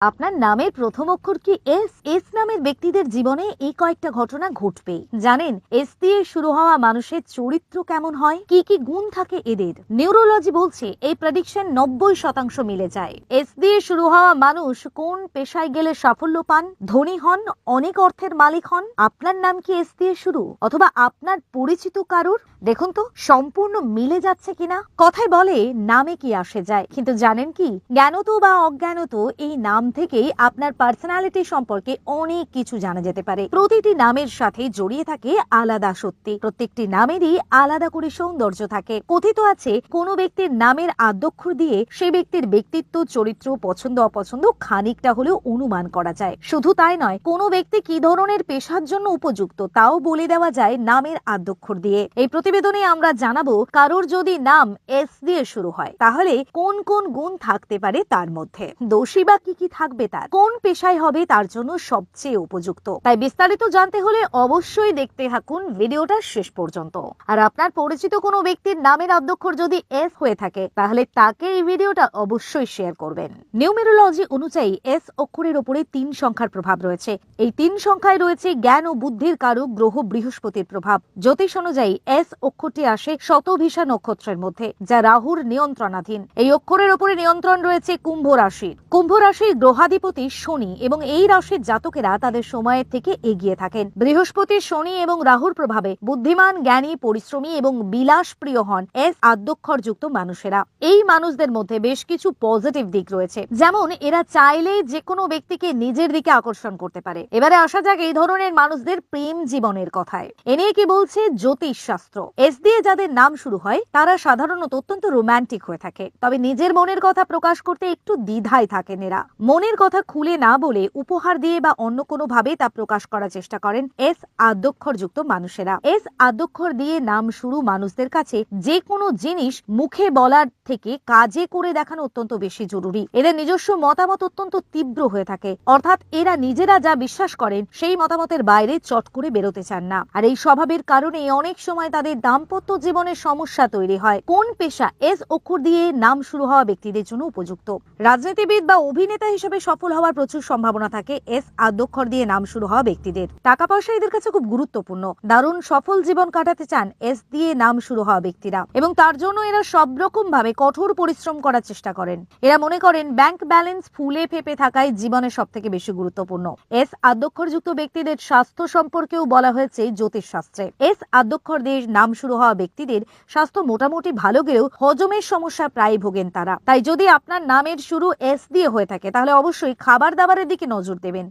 আপনার নামের প্রথম অক্ষর কি এস? এস নামের ব্যক্তিদের জীবনে এই কয়েকটা ঘটনা ঘটবে। জানেন, এস দিয়ে শুরু হওয়া মানুষের চরিত্র কেমন হয়? কি কি গুণ থাকে এদের? নিউরোলজি বলছে এই প্রেডিকশন নব্বই শতাংশ মিলে যায়। এস দিয়ে শুরু হওয়া মানুষ কোন পেশায় গেলে সাফল্য পান? ধনী হন, অনেক অর্থের মালিক হন। আপনার নাম কি এস দিয়ে শুরু? অথবা আপনার পরিচিত কারুর? দেখুন তো, সম্পূর্ণ মিলে যাচ্ছে কিনা? কথায় বলে, নামে কি আসে যায়? কিন্তু জানেন কি? জ্ঞানত বা অজ্ঞানত এই নাম থেকেই আপনার পার্সোনালিটি সম্পর্কে অনেক কিছু জানা যেতে পারে। প্রতিটি নামের সাথে জড়িয়ে থাকে আলাদা সত্যি। প্রত্যেকটি নামেরই আলাদা করে সৌন্দর্য থাকে। কথিত আছে, কোনো ব্যক্তির নামের আদ্যক্ষর দিয়ে সে ব্যক্তির ব্যক্তিত্ব, চরিত্র, পছন্দ, অপছন্দ খানিকটা হলেও অনুমান করা যায়। শুধু তাই নয়, কোনো ব্যক্তি কি ধরনের পেশার জন্য উপযুক্ত তাও বলে দেওয়া যায় নামের আদ্যক্ষর দিয়ে। এই প্রতিবেদনে আমরা জানাব, কারোর যদি নাম এস দিয়ে শুরু হয়, তাহলে কোন কোন গুণ থাকতে পারে তার মধ্যে? দোষী বা কি কি থাকবে তার। কোন পেশায় হবে তার জন্য সবচেয়ে উপযুক্ত। তাই বিস্তারিত জানতে হলে অবশ্যই দেখতে থাকুন ভিডিওটা শেষ পর্যন্ত। আর আপনার পরিচিত কোনো ব্যক্তির নামের আদ্যক্ষর যদি এস হয়ে থাকে, তাহলে তাকে এই ভিডিওটা অবশ্যই শেয়ার করবেন। নিউমেরোলজি অনুযায়ী এস অক্ষরের উপরে তিন সংখ্যার প্রভাব রয়েছে। এই তিন সংখ্যায় রয়েছে জ্ঞান ও বুদ্ধির কারক গ্রহ, বৃহস্পতির প্রভাব। জ্যোতিষ অনুযায়ী এস অক্ষরটি আসে শতভিসা নক্ষত্রের মধ্যে, যা রাহুর নিয়ন্ত্রণাধীন। এই অক্ষরের উপরে নিয়ন্ত্রণ রয়েছে কুম্ভ রাশির। কুম্ভ রাশির গ্রহাধিপতি শনি এবং এই রাশির জাতকেরা তাদের সময়ের থেকে এগিয়ে থাকেন। বৃহস্পতি শনি এবং রাহুর প্রভাবে বুদ্ধিমান, জ্ঞানী, পরিশ্রমী এবং বিলাস প্রিয় হন এস আদ্যক্ষর যুক্ত মানুষেরা। এই মানুষদের মধ্যে বেশ কিছু পজিটিভ দিক রয়েছে। যেমন, এরা চাইলে যে কোনো ব্যক্তিকে নিজের দিকে আকর্ষণ করতে পারে। এবারে আসা যাক এই ধরনের মানুষদের প্রেম জীবনের কথায়। এ নিয়ে কি বলছে জ্যোতিষ শাস্ত্র এস দিয়ে যাদের নাম শুরু হয়, তারা সাধারণত অত্যন্ত রোমান্টিক হয়ে থাকে। তবে নিজের মনের কথা প্রকাশ করতে একটু দ্বিধায় থাকেন এরা। মনের কথা খুলে না বলে উপহার দিয়ে বা অন্য কোনো ভাবে তা প্রকাশ করার চেষ্টা করেন এস আদ্যক্ষর যুক্ত মানুষেরা। এস আদ্যক্ষর দিয়ে নাম শুরু মানুষদের কাছে যে কোনো জিনিস মুখে বলার থেকে কাজে করে দেখানো অত্যন্ত বেশি জরুরি। এদের নিজস্ব মতামত অত্যন্ত তীব্র হয়ে থাকে। অর্থাৎ এরা নিজেরা যা বিশ্বাস করেন সেই মতামতের বাইরে চট করে বেরোতে চান না। আর এই স্বভাবের কারণে অনেক সময় তাদের দাম্পত্য জীবনের সমস্যা তৈরি হয়। কোন পেশা এস অক্ষর দিয়ে নাম শুরু হওয়া ব্যক্তিদের জন্য উপযুক্ত? রাজনীতিবিদ বা অভিনেতা হিসেবে সফল হওয়ার প্রচুর সম্ভাবনা থাকে। এস আদ্যক্ষর দিয়ে নাম শুরু হওয়া ব্যক্তিদের। টাকা পয়সা এদের কাছে খুব গুরুত্বপূর্ণ। দারুণ সফল জীবন কাটাতে চান এস দিয়ে নাম শুরু হওয়া ব্যক্তিরা। এবং তার জন্য এরা সব রকম ভাবে কঠোর পরিশ্রম করার চেষ্টা করেন। এরা মনে করেন ব্যাংক ব্যালেন্স ফুলে ফেপে থাকাই জীবনের সব থেকে বেশি গুরুত্বপূর্ণ। এস আদ্যক্ষরযুক্ত ব্যক্তিদের স্বাস্থ্য সম্পর্কেও বলা হয়েছে জ্যোতিষ শাস্ত্রে এস আদ্যক্ষর দিয়ে নাম শুরু হওয়া ব্যক্তিদের স্বাস্থ্য মোটামুটি ভালো গেলেও হজমের সমস্যা প্রায় ভোগেন তারা। তাই যদি আপনার নামের শুরু এস দিয়ে হয়ে থাকে তাহলে অবশ্যই খাবার দাবারের দিকে নজর দেবেন।